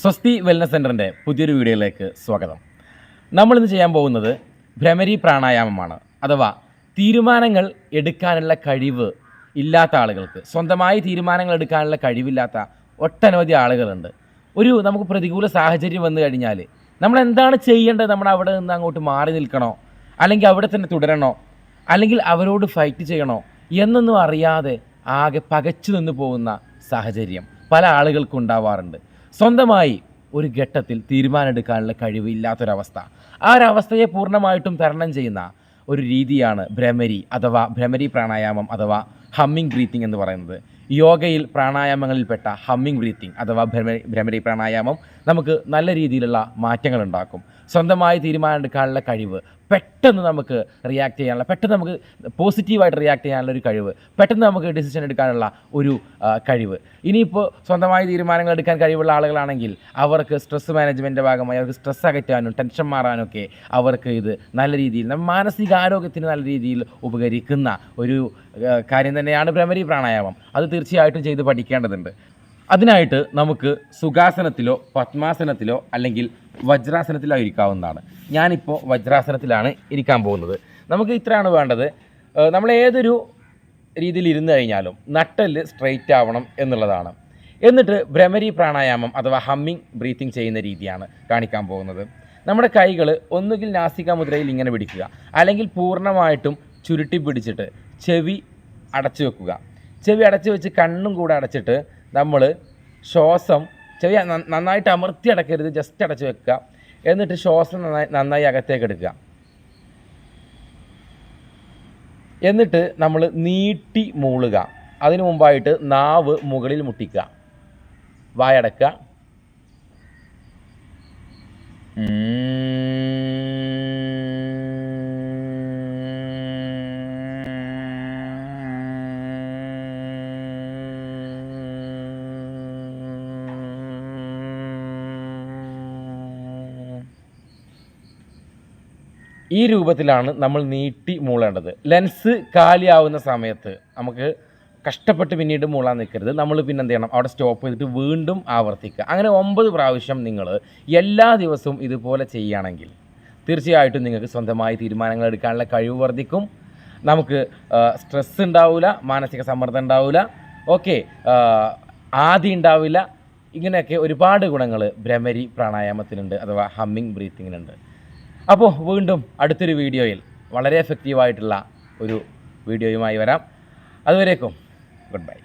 സ്വസ്തി വെൽനസ് സെന്ററിന്റെ പുതിയൊരു വീഡിയോയിലേക്ക് സ്വാഗതം. നമ്മളിന്ന് ചെയ്യാൻ പോകുന്നത് ഭ്രമരി പ്രാണായാമമാണ്. അഥവാ തീരുമാനങ്ങൾ എടുക്കാനുള്ള കഴിവ് ഇല്ലാത്ത ആളുകൾക്ക് സ്വന്തമായി തീരുമാനങ്ങൾ എടുക്കാനുള്ള കഴിവില്ലാത്ത ഒട്ടനവധി ആളുകളുണ്ട്. ഒരു നമുക്ക് പ്രതികൂല സാഹചര്യം വന്നു കഴിഞ്ഞാൽ നമ്മൾ എന്താണ് ചെയ്യേണ്ടത്? നമ്മൾ അവിടെ നിന്ന് അങ്ങോട്ട് മാറി നിൽക്കണോ? അല്ലെങ്കിൽ അവിടെ തന്നെ തുടരണോ? അല്ലെങ്കിൽ അവരോട് ഫൈറ്റ് ചെയ്യണോ? എന്നൊന്നും അറിയാതെ ആകെ പകച്ചു നിന്ന് പോകുന്ന സാഹചര്യം പല ആളുകൾക്കും ഉണ്ടാവാറുണ്ട്. സ്വന്തമായി ഒരു ഘട്ടത്തിൽ തീരുമാനമെടുക്കാനുള്ള കഴിവ് ഇല്ലാത്തൊരവസ്ഥ ആ ഒരവസ്ഥയെ പൂർണമായിട്ടും തരണം ചെയ്യുന്ന ഒരു രീതിയാണ് ഭ്രമരി അഥവാ ഭ്രമരി പ്രാണായാമം അഥവാ ഹമ്മിങ് ബ്രീത്തിങ് എന്ന് പറയുന്നത്. യോഗയിൽ പ്രാണായാമങ്ങളിൽപ്പെട്ട ഹമ്മിങ് ബ്രീത്തിങ് അഥവാ ഭ്രമരി ഭ്രമരി പ്രാണായാമം നമുക്ക് നല്ല രീതിയിലുള്ള മാറ്റങ്ങൾ ഉണ്ടാക്കും സ്വന്തമായി തീരുമാനമെടുക്കാനുള്ള കഴിവ് പെട്ടെന്ന് നമുക്ക് റിയാക്ട് ചെയ്യാനുള്ള പെട്ടെന്ന് നമുക്ക് പോസിറ്റീവായിട്ട് റിയാക്ട് ചെയ്യാനുള്ള ഒരു കഴിവ് പെട്ടെന്ന് നമുക്ക് ഡിസിഷൻ എടുക്കാനുള്ള ഒരു കഴിവ്. ഇനിയിപ്പോൾ സ്വന്തമായി തീരുമാനങ്ങൾ എടുക്കാൻ കഴിവുള്ള ആളുകളാണെങ്കിൽ അവർക്ക് സ്ട്രെസ് മാനേജ്മെന്റിന്റെ ഭാഗമായി അവർക്ക് സ്ട്രെസ് അകറ്റാനും ടെൻഷൻ മാറാനൊക്കെ അവർക്ക് ഇത് നല്ല രീതിയിൽ നമ്മുടെ മാനസികാരോഗ്യത്തിന് നല്ല രീതിയിൽ ഉപകരിക്കുന്ന ഒരു കാര്യം തന്നെയാണ് ഭ്രമരി പ്രാണായാമം. അത് തീർച്ചയായിട്ടും ചെയ്ത് പഠിക്കേണ്ടതുണ്ട്. അതിനായിട്ട് നമുക്ക് സുഖാസനത്തിലോ പത്മാസനത്തിലോ അല്ലെങ്കിൽ വജ്രാസനത്തിലോ ഇരിക്കാവുന്നതാണ് ഞാനിപ്പോൾ വജ്രാസനത്തിലാണ് ഇരിക്കാൻ പോകുന്നത്. നമുക്ക് ഇത്രയാണ് വേണ്ടത്. നമ്മൾ ഏതൊരു രീതിയിൽ ഇരുന്ന് കഴിഞ്ഞാലും നട്ടൽ സ്ട്രെയിറ്റ് ആവണം എന്നുള്ളതാണ്. എന്നിട്ട് ഭ്രമരി പ്രാണായാമം അഥവാ ഹമ്മിങ് ബ്രീത്തിങ് ചെയ്യുന്ന രീതിയാണ് കാണിക്കാൻ പോകുന്നത്. നമ്മുടെ കൈകൾ ഒന്നുകിൽ നാസിക മുദ്രയിൽ ഇങ്ങനെ പിടിക്കുക. അല്ലെങ്കിൽ പൂർണമായിട്ടും ചുരുട്ടി പിടിച്ചിട്ട് ചെവി അടച്ചു വെക്കുക. ചെവി അടച്ചു വെച്ച് കണ്ണും കൂടെ അടച്ചിട്ട് നമ്മൾ ശ്വാസം ചെറിയ നന്നായിട്ട് അമർത്തി അടക്കരുത് ജസ്റ്റ് അടച്ചു വെക്കുക. എന്നിട്ട് ശ്വാസം നന്നായി നന്നായി അകത്തേക്ക് എടുക്കുക. എന്നിട്ട് നമ്മൾ നീട്ടി മൂളുക. അതിനു മുമ്പായിട്ട് നാവ് മുകളിൽ മുട്ടിക്കുക. വായടക്കുക. ഈ രൂപത്തിലാണ് നമ്മൾ നീട്ടി മൂളേണ്ടത്. ലെൻസ് കാലിയാവുന്ന സമയത്ത് നമുക്ക് കഷ്ടപ്പെട്ട് പിന്നീട് മൂളാൻ നിൽക്കരുത്. നമ്മൾ പിന്നെ എന്ത് ചെയ്യണം അവിടെ സ്റ്റോപ്പ് ചെയ്തിട്ട് വീണ്ടും ആവർത്തിക്കുക. അങ്ങനെ ഒമ്പത് പ്രാവശ്യം നിങ്ങൾ എല്ലാ ദിവസവും ഇതുപോലെ ചെയ്യുകയാണെങ്കിൽ തീർച്ചയായിട്ടും നിങ്ങൾക്ക് സ്വന്തമായി തീരുമാനങ്ങൾ എടുക്കാനുള്ള കഴിവ് വർദ്ധിക്കും. നമുക്ക് സ്ട്രെസ് ഉണ്ടാവില്ല മാനസിക സമ്മർദ്ദം ഉണ്ടാവില്ല ഓക്കെ ആദി ഉണ്ടാവില്ല. ഇങ്ങനെയൊക്കെ ഒരുപാട് ഗുണങ്ങൾ ഭ്രമരി പ്രാണായാമത്തിനുണ്ട് അഥവാ ഹമ്മിങ് ബ്രീത്തിങ്ങിനുണ്ട്. അപ്പോൾ വീണ്ടും അടുത്തൊരു വീഡിയോയിൽ വളരെ എഫക്റ്റീവായിട്ടുള്ള ഒരു വീഡിയോയുമായി വരാം. അതുവരേക്കും ഗുഡ് ബൈ